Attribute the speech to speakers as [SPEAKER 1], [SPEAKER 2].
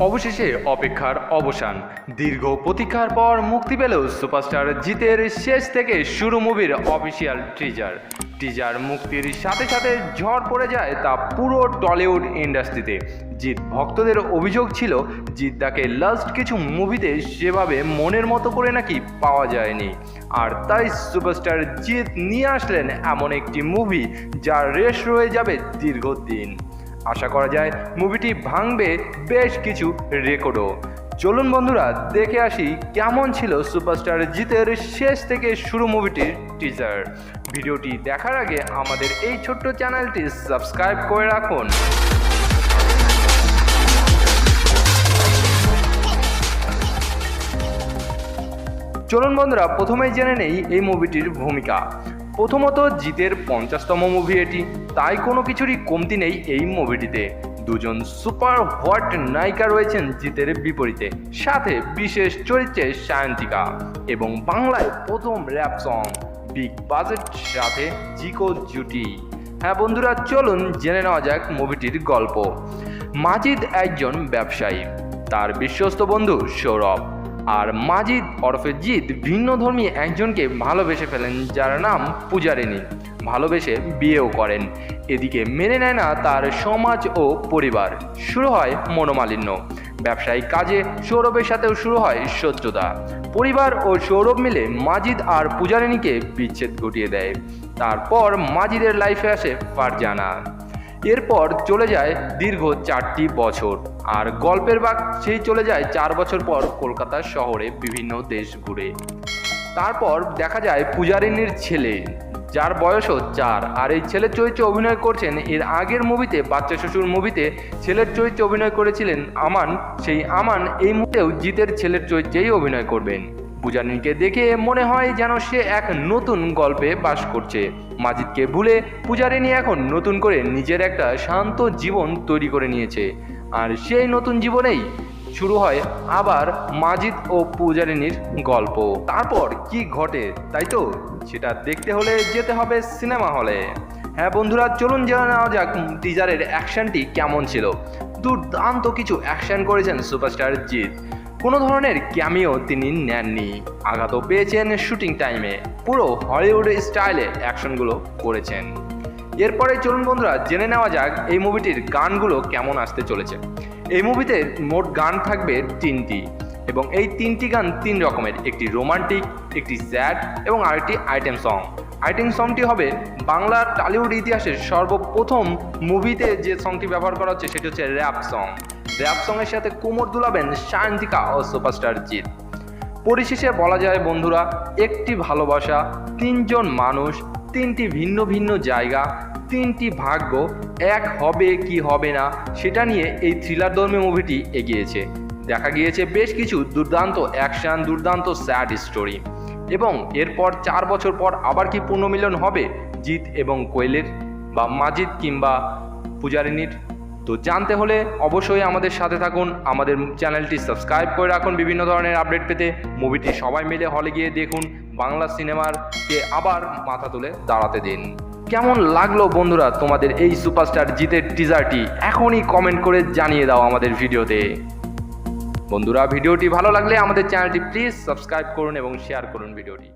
[SPEAKER 1] অবশেষে অপেক্ষার অবসান। দীর্ঘ প্রতীক্ষার পর মুক্তি পেল সুপারস্টার জিতের শেষ থেকে শুরু মুভির অফিসিয়াল টিজার। টিজার মুক্তির সাথে সাথে ঝড় পড়ে যায় তা পুরো টলিউড ইন্ডাস্ট্রিতে। জিৎ ভক্তদের অভিযোগ ছিল, জিৎ তাকে লাস্ট কিছু মুভিতে সেভাবে মনের মতো করে নাকি পাওয়া যায়নি। আর তাই সুপারস্টার জিৎ নিয়ে আসলেন এমন একটি মুভি, যার রেশ রয়ে যাবে দীর্ঘদিন। আশা করা যায় মুভিটি ভাঙবে বেশ কিছু রেকর্ডও। চলুন বন্ধুরা, দেখে আসি কেমন ছিল সুপারস্টার জিতের শেষ থেকে শুরু মুভিটির টিজার ভিডিওটি দেখার আগে আমাদের এই ছোট্ট চ্যানেলটি সাবস্ক্রাইব করে রাখুন। চলুন বন্ধুরা, প্রথমেই জেনে নেই এই মুভিটির ভূমিকা। প্রথমত জিতের পঞ্চাশতম মুভি এটি। তাই কোনো কিছুরই কমতি নেই এই মুভিটিতে দুজন সুপার হট নায়িকা রয়েছেন জিতের বিপরীতে, সাথে বিশেষ চরিত্রে সায়ন্তিকা এবং বাংলায় প্রথম র্যাপ সং বিগ বাজেট সাথে জিকো জুটি হ্যাঁ বন্ধুরা, চলুন জেনে নেওয়া যাক মুভিটির গল্প। মাজিদ একজন ব্যবসায়ী, তার বিশ্বস্ত বন্ধু সৌরভ। আর মাজিদ ওরফে জিৎ ভিন্ন ধর্মী একজনকে ভালোবেসে ফেলেন, যার নাম পূজারিনী ভালোবেসে বিয়েও করেন। এদিকে মেনে নেয় না তার সমাজ ও পরিবার। শুরু হয় মনোমালিন্য। ব্যবসায়িক কাজে সৌরভের সাথেও শুরু হয় শত্রুতা। পরিবার ও সৌরভ মিলে মাজিদ আর পূজারিনীকে বিচ্ছেদ ঘটিয়ে দেয়। তারপর মাজিদের লাইফে আসে ফারজানা। এরপর চলে যায় দীর্ঘ চারটি বছর। আর গল্পের বাঘ সেই চলে যায় চার বছর পর কলকাতা শহরে বিভিন্ন দেশ ঘুরে। তারপর দেখা যায় পূজারিনীর ছেলে, যার বয়সও চার। আর এই ছেলের চরিত্রে অভিনয় করছেন, এর আগের মুভিতে, বাচ্চা শ্বশুর মুভিতে ছেলের চরিত্রে অভিনয় করেছিলেন আমান। সেই আমান এই মুহূর্তেও জিতের ছেলের চরিত্রেই অভিনয় করবেন। পূজারিনীকে দেখে মনে হয় যেন সে এক নতুন গল্পে বাস করছে। মাজিদকে ভুলে পূজারিনী এখন নতুন করে নিজের একটা শান্ত জীবন তৈরি করে নিয়েছে। আর সেই নতুন জীবনেই শুরু হয় আবার মাজিদ ও পূজারিনীর গল্প। তারপর কি ঘটে, তাই তো? সেটা দেখতে হলে যেতে হবে সিনেমা হলে। হ্যাঁ বন্ধুরা, চলুন জেনে নেওয়া যাক টিজারের অ্যাকশনটি কেমন ছিল। দুর্দান্ত কিছু অ্যাকশন করেছেন সুপারস্টার জিৎ। কোনো ধরনের ক্যামিও তিনি নেননি। আঘাতও পেয়েছেন শুটিং টাইমে। পুরো হলিউড স্টাইলে অ্যাকশনগুলো করেছেন। এরপরে চলুন বন্ধুরা, জেনে নেওয়া যাক এই মুভিটির গানগুলো কেমন আসতে চলেছে। এই মুভিতে মোট গান থাকবে তিনটি এবং এই তিনটি গান তিন রকমের। একটি রোমান্টিক, একটি স্যাড এবং আরেকটি আইটেম সং। আইটেম সংটি হবে বাংলার টলিউড ইতিহাসের সর্বপ্রথম মুভিতে যে সংটি ব্যবহার করা হচ্ছে সেটি হচ্ছে র্যাপ সং। র্যাপ সাথে কোমর দুলাবেন সায়ন্তিকা ও সুপারস্টার জিৎ। পরিশেষে বলা যায়, বন্ধুরা, একটি ভালোবাসা, তিনজন মানুষ, তিনটি ভিন্ন ভিন্ন জায়গা, তিনটি ভাগ্য, এক হবে কি হবে না, সেটা নিয়ে এই থ্রিলার ধর্মী মুভিটি এগিয়েছে। দেখা গিয়েছে বেশ কিছু দুর্দান্ত অ্যাকশন দুর্দান্ত স্যাড স্টোরি এবং এরপর চার বছর পর আবার কি পুনর্মিলন হবে? জিৎ এবং কোয়েলের বা মাজিদ কিংবা পূজারিনীর তো জানতে হলে অবশ্যই আমাদের সাথে থাকুন, আমাদের চ্যানেলটি সাবস্ক্রাইব করে রাখুন বিভিন্ন ধরনের আপডেট পেতে। মুভিটি সবাই মিলে হলে গিয়ে দেখুন, বাংলা সিনেমার কে আবার মাথা তুলে দাঁড়াতে দিন। কেমন লাগল বন্ধুরা তোমাদের এই সুপারস্টার জিতের টিজারটি? এখনই কমেন্ট করে জানিয়ে দাও আমাদের ভিডিওতে। বন্ধুরা, ভিডিওটি ভালো লাগলে আমাদের চ্যানেলটি প্লিজ সাবস্ক্রাইব করুন এবং শেয়ার করুন ভিডিওটি।